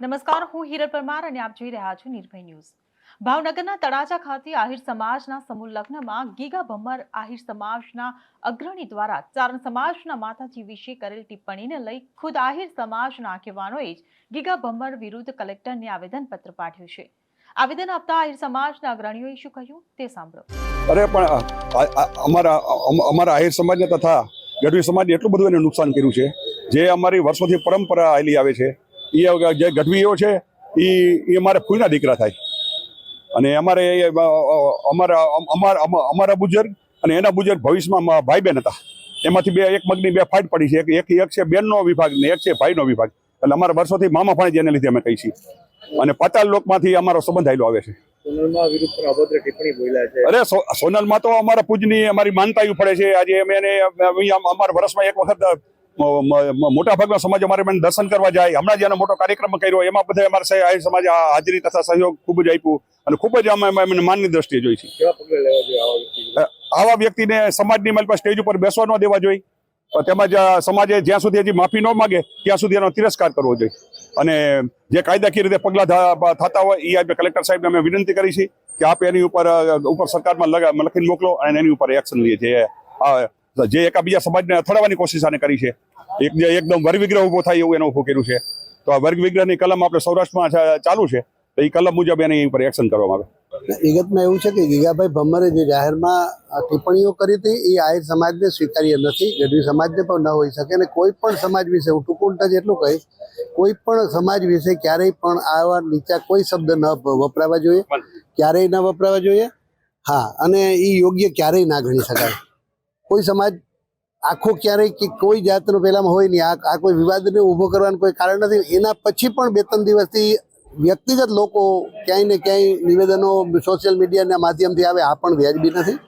નમસ્કાર, હું હિરલ પરમાર અને આપ જોઈ રહ્યા છો નિર્ભય ન્યૂઝ. ભાવનગરના તળાજા ખાતે આહિર સમાજના સમૂહ લગ્નમાં ગીગા ભમ્મર આહિર સમાજના અગ્રણી દ્વારા ચારણ સમાજના માતાજી વિશે કરેલ ટિપ્પણીને લઈ ખુદ આહિર સમાજના આગેવાનોએ જ ગીગા ભમ્મર વિરુદ્ધ કલેક્ટરને આવેદનપત્ર પાઠવ્યું છે. આવેદન આપતા આહિર સમાજના અગ્રણીઓએ શું કહ્યું તે સાંભળો. અરે, પણ અમારા અમારા આહિર સમાજને તથા ગઢવી સમાજને એટલું બધું એને નુકસાન કર્યું છે. જે અમારી વર્ષોથી પરંપરા આવેલી આવે છે એ જે ગઢવીઓ છે એ એ અમારે ફૂઈના દીકરા થાય. અને અમારે અમારા અમ- અમારા અમારા બુજુર્ગ અને એના બુજુર્ગ ભવિષ્યમાં ભાઈ બહેન હતા. એમાંથી બે એક મગની બે ફાઇટ પડી છે એક એક છે બેનનો વિભાગ ને એક છે ભાઈનો વિભાગ. એટલે અમારા વર્ષોથી મામા ફાણી જેને લીધે અમે કહી છીએ. અને પાતાળ લોકમાંથી અમારો સંબંધ આવેલો આવે છે. અરે સોનલમાં તો અમારા પૂજની અમારી માનતા પડે છે. આજે અમે એને અમારા વર્ષમાં એક વખત મ- મ- મોટા ભાગના સમાજ અમારે દર્શન કરવા જાય. હમણાં જે મોટો કાર્યક્રમ કર્યો. એમાં બધા અમારે આહિર સમાજ હાજરી તથા સહયોગ ખૂબ જ આપ્યું. અને ખૂબ જ અમે એમને માનની દ્રષ્ટિએ જોઈ છે. આવા વ્યક્તિને? સમાજની મારી પાસે સ્ટેજ ઉપર બેસવા ન દેવા જોઈએ. તેમજ સમાજે જ્યાં સુધી હજી માફી ન માગે ત્યાં સુધી એનો તિરસ્કાર કરવો જોઈએ. અને જે કાયદાકીય રીતે પગલાં થતા હોય એ આપણે કલેક્ટર સાહેબને અમે વિનંતી કરી છે કે આપ એની ઉપર ઉપર સરકારમાં લખીને મોકલો અને એની ઉપર એક્શન લઈએ આ, જે એકાબીજા સમાજને અથડાવવાની કોશિશ આને કરી છે. એક એકદમ વર્ગ વિગ્રહ ઊભો થાય એવું એને ઊભું કર્યું છે. તો આ વર્ગ વિગ્રહની કલમ આપણે સૌરાષ્ટ્રમાં ચાલુ છે. તો એ કલમ મુજબ એની ઉપર એક્શન કરવામાં આવે. વિગતમાં એવું છે કે ગીગાભાઈ ભમ્મરે જે જાહેરમાં ટિપ્પણીઓ કરી હતી એ આહિર સમાજને સ્વીકાર્ય નથી. ગઢવી સમાજને પણ ન હોઈ શકે અને કોઈ પણ સમાજ વિશે હું ટૂંકું જ એટલું કહીશ કોઈ પણ સમાજ વિશે ક્યારેય પણ આવા નીચા કોઈ શબ્દ ન વપરાવા જોઈએ. ક્યારેય ન વપરાવા જોઈએ. હા અને એ યોગ્ય ક્યારેય ના ગણી શકાય. કોઈ સમાજ આખો ક્યારેય કે કોઈ જાતનો પહેલામાં હોય નહીં. આ આ કોઈ વિવાદને ઊભો કરવાનું કોઈ કારણ નથી. એના પછી પણ બે ત્રણ દિવસથી વ્યક્તિગત લોકો ક્યાંય ને ક્યાંય નિવેદનો સોશિયલ મીડિયાના માધ્યમથી આવે આ પણ વ્યાજબી નથી.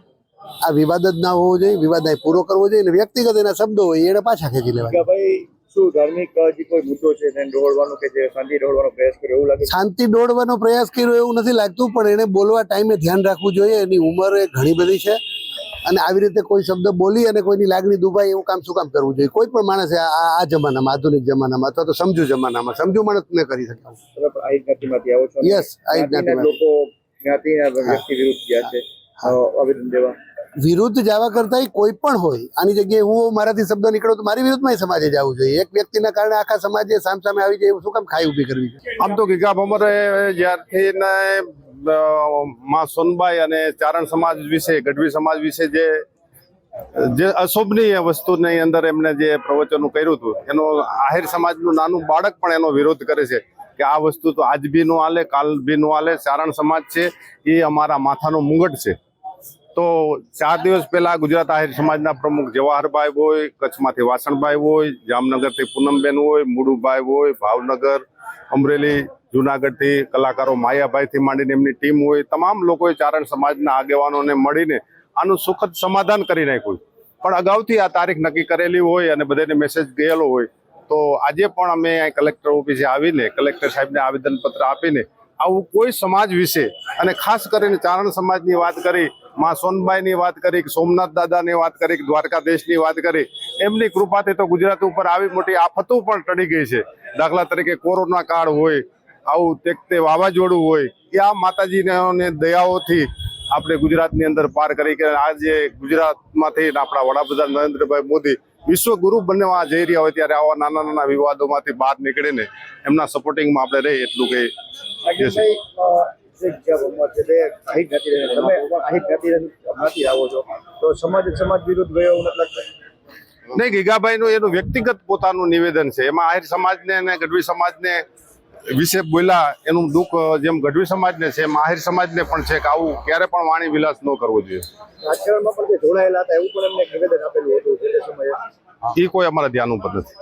આ વિવાદ જ ના હોવો જોઈએ વિવાદ પૂરો કરવો જોઈએ અને વ્યક્તિગત એના શબ્દો હોય એને પાછા ખેંચી લેવા શું ધાર્મિક જે કોઈ મુદ્દો છે તેને ડહોળવાનો કે જે શાંતિ ડહોળવાનો પ્રયાસ કર્યો એવું લાગે શાંતિ દોડવાનો પ્રયાસ કર્યો એવું નથી લાગતું પણ એને બોલવા ટાઈમે ધ્યાન રાખવું જોઈએ. એની ઉંમર એ ઘણી બધી છે. અને આવી રીતે કોઈ શબ્દ બોલી અને કોઈની લાગણી દુભાઈ એવું કામ શું કામ કરવું જોઈએ? કોઈ પણ માણસે આ જમાનામાં આધુનિક જમાનામાં અથવા તો સમજુ જમાનામાં સમજુ માણસ ન કરી શકે તમે જ્ઞાતિમાંથી આવો છો યસ આઈ જ્ઞાતિના લોકો જ્ઞાતિના વ્યક્તિ વિરુદ્ધ ગયા છે. આવેદન દેવા. વિરુદ્ધ જવા કરતા કોઈ પણ હોય આની જગ્યાએ હું મારાથી શબ્દ નીકળો તો મારી વિરુદ્ધમાં સમાજે જવું જોઈએ. એક વ્યક્તિના કારણે આખા સમાજે સામ સામે આવી જાય એવું શું કામ ખાઈ ઊભી કરવી આમ તો ગીગા ભમરે જ્યારથી માં સોનબાઈ અને ચારણ સમાજ વિશે, ગઢવી સમાજ વિશે જે જે અશોભનીય વસ્તુની અંદર એમને જે પ્રવચનો કર્યું હતું, એનો આહિર સમાજનું નાનું બાળક પણ એનો વિરોધ કરે છે કે આ વસ્તુ તો આજ બી નો આલે, કાલ બી નો આલે, ચારણ સમાજ છે, એ અમારા માથાનો મુંગટ છે. તો ચાર દિવસ પહેલા ગુજરાત આહિર સમાજના પ્રમુખ જવાહરભાઈ હોય, કચ્છમાંથી વાસણભાઈ હોય, જામનગરથી પૂનમબેન હોય, મુડુભાઈ હોય, ભાવનગર, અમરેલી, જુનાગઢથી કલાકારો માયાભાઈથી માંડીને એમની ટીમ હોય, તમામ લોકોએ ચારણ સમાજના આગેવાનોને મળીને આનું સુખદ સમાધાન કરી નાખ્યું. પણ અગાઉથી આ તારીખ નક્કી કરેલી હોય અને બધાને મેસેજ ગયેલો હોય, તો આજે પણ અમે કલેક્ટર ઓફિસે આવીને કલેક્ટર સાહેબને આવેદનપત્ર આપીને આવું કોઈ સમાજ વિશે અને ખાસ કરીને ચારણ સમાજની વાત કરી માં સોનબાઈની વાત કરી સોમનાથ સોમનાથ દાદાની વાત કરી દ્વારકાધીશની વાત કરી એમની કૃપાથી તો ગુજરાત ઉપર આવી મોટી આફતો પણ ટળી ગઈ છે. દાખલા તરીકે કોરોના કાળ હોય આવું તેક તે વાવાઝોડું હોય એ આ માતાજીને દયાઓથી આપણે ગુજરાતની અંદર પાર કરી કે આજે ગુજરાતમાંથી આપણા વડાપ્રધાન નરેન્દ્રભાઈ મોદી વિશ્વગુરુ બનવા જઈ રહ્યા હોય ત્યારે આવા નાના નાના વિવાદોમાંથી બહાર નીકળીને એમના સપોર્ટિંગમાં આપણે રહીએ એટલું કે નાગેશભાઈ, અ, જે જ્યાં ભગવાન છે તે આહિર જ્ઞાતિ રહે તમે પણ આહિર જ્ઞાતિમાંથી આવો છો. તો સમાજ સમાજ વિરુદ્ધ ગયો એવું નથી લાગતું? નહીં ગીગાભાઈનું એનું વ્યક્તિગત પોતાનું નિવેદન છે. એમાં આહિર સમાજને અને ગઢવી સમાજને વિશે બોલ્યા એનું દુઃખ જેમ ગઢવી સમાજને છે એમ આહિર સમાજને પણ છે કે આવું ક્યારે પણ વાણી વિલાસ ન કરવો જોઈએ. રાજકારણમાં પણ જે જોડાયેલા હતા એવું પણ એમને નિવેદન આપેલું હતું જે સમયે. એ કોઈ અમારા ધ્યાન ઉપર નથી.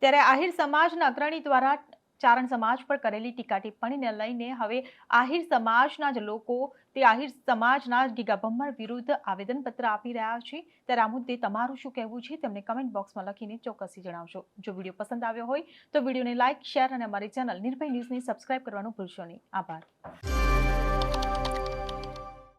ત્યારે આહિર સમાજના અગ્રણી દ્વારા ચારણ સમાજ પર કરેલી ટીકા ટિપ્પણીને લઈને હવે આહિર સમાજના જ લોકો, તે આહિર સમાજના જ ગીગા વિરુદ્ધ આવેદનપત્ર આપી રહ્યા છે. ત્યારે આ મુદ્દે તમારું શું કહેવું છે તેમને કમેન્ટ બોક્સમાં લખીને ચોક્કસથી જણાવશો જો વીડિયો પસંદ આવ્યો હોય તો વિડીયોને લાઇક શેર અને અમારી ચેનલ નિર્ભય ન્યૂઝને સબસ્ક્રાઇબ કરવાનું ભૂલશો નહીં. આભાર.